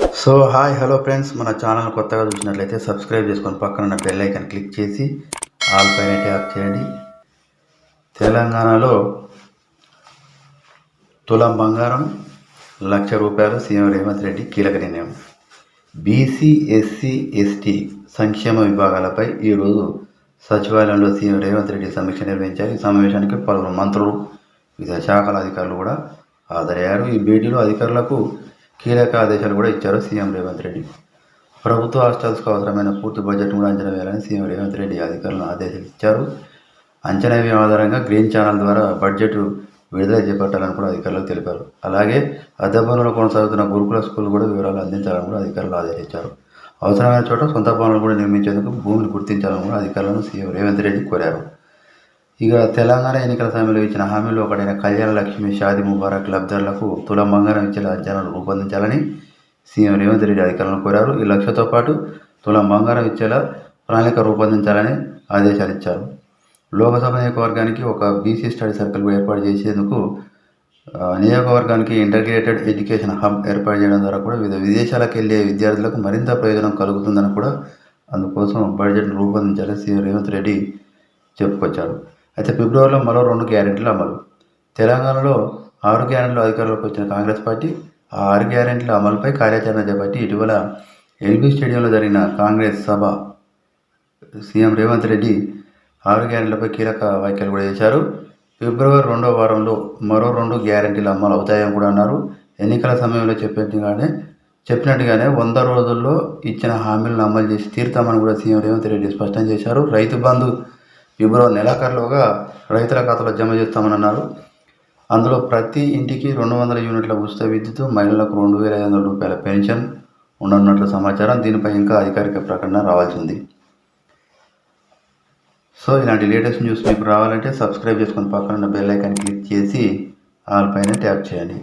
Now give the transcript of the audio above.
So hi hello friends మన channel కొత్తగా చూసినట్లయితే సబ్స్క్రైబ్ చేసుకొని పక్కన ఉన్న బెల్ ఐకన్ క్లిక్ చేసి ఆల్ పైన ట్యాప్ చేయండి. తెలంగాణలో తులం బంగారం లక్ష రూపాయలు సీఎం రేవంత్ రెడ్డి కీలక నిర్ణయం. బీసీ ఎస్సీ ఎస్టీ సంక్షేమ విభాగాలపై ఈరోజు సచివాలయంలో సీఎం రేవంత్ రెడ్డి సమీక్ష నిర్వహించారు. ఈ సమావేశానికి పలువురు మంత్రులు వివిధ శాఖల అధికారులు కూడా హాజరయ్యారు. ఈ భేటీలో అధికారులకు కీలక ఆదేశాలు కూడా ఇచ్చారు సీఎం రేవంత్ రెడ్డి. ప్రభుత్వ హాస్టల్స్కు అవసరమైన పూర్తి బడ్జెట్ కూడా అంచనా వేయాలని సీఎం రేవంత్ రెడ్డి అధికారులను ఆదేశాలు ఇచ్చారు. అంచనా వ్యయం ఆధారంగా గ్రీన్ ఛానల్ ద్వారా బడ్జెట్ విడుదల చేపట్టాలని కూడా అధికారులకు తెలిపారు. అలాగే అద్దె పనులు కొనసాగుతున్న గురుకుల స్కూల్ కూడా వివరాలు అందించాలని కూడా అధికారులు ఆదేశించారు. అవసరమైన చోట సొంత భవనాలు కూడా నిర్మించేందుకు భూమిని గుర్తించాలని కూడా అధికారులను సీఎం రేవంత్ రెడ్డి కోరారు. ఇక తెలంగాణ ఎన్నికల సమయంలో ఇచ్చిన హామీలో ఒకటైన కళ్యాణ లక్ష్మి షాది ముబారక్ లబ్ధారులకు తులం బంగారం ఇచ్చేలా జనాలు రూపొందించాలని సీఎం రేవంత్ రెడ్డి అధికారులను కోరారు. ఈ లక్ష్యంతో పాటు తులం బంగారం ఇచ్చేలా ప్రణాళిక రూపొందించాలని ఆదేశాలు ఇచ్చారు. లోకసభ నియోజకవర్గానికి ఒక బీసీ స్టడీ సర్కిల్ ఏర్పాటు చేసేందుకు నియోజకవర్గానికి ఇంటర్గ్రేటెడ్ ఎడ్యుకేషన్ హబ్ ఏర్పాటు చేయడం ద్వారా కూడా వివిధ విదేశాలకు వెళ్ళే విద్యార్థులకు మరింత ప్రయోజనం కలుగుతుందని కూడా అందుకోసం బడ్జెట్ను రూపొందించాలని సీఎం రేవంత్ రెడ్డి చెప్పుకొచ్చారు. అయితే ఫిబ్రవరిలో మరో రెండు గ్యారెంటీలు అమలు. తెలంగాణలో ఆరు గ్యారెంటీలు అధికారంలోకి వచ్చిన కాంగ్రెస్ పార్టీ ఆ ఆరు గ్యారెంటీల అమలుపై కార్యాచరణ చేపట్టి ఇటీవల ఎల్బీ స్టేడియంలో జరిగిన కాంగ్రెస్ సభ. సీఎం రేవంత్ రెడ్డి ఆరు గ్యారెంటీలపై కీలక వ్యాఖ్యలు కూడా చేశారు. ఫిబ్రవరి రెండో వారంలో మరో రెండు గ్యారెంటీలు అమలు అవుతాయని కూడా అన్నారు. ఎన్నికల సమయంలో చెప్పినట్టుగానే చెప్పినట్టుగానే వంద రోజుల్లో ఇచ్చిన హామీలను అమలు చేసి తీరుతామని కూడా సీఎం రేవంత్ రెడ్డి స్పష్టం చేశారు. రైతు బంధు ఫిబ్రవరి నెలాఖరులోగా రైతుల ఖాతాలో జమ చేస్తామని అన్నారు అందులో ప్రతి ఇంటికి రెండు వందల యూనిట్ల ఉచిత విద్యుత్ మహిళలకు రెండు వేల ఐదు వందల రూపాయల పెన్షన్ ఉండనున్నట్లు సమాచారం దీనిపై ఇంకా అధికారిక ప్రకటన రావాల్సింది. సో ఇలాంటి లేటెస్ట్ న్యూస్ మీకు రావాలంటే సబ్స్క్రైబ్ చేసుకొని పక్కన ఉన్న బెల్ ఐకాన్ క్లిక్ చేసి ఆల్ పైన ట్యాప్ చేయండి.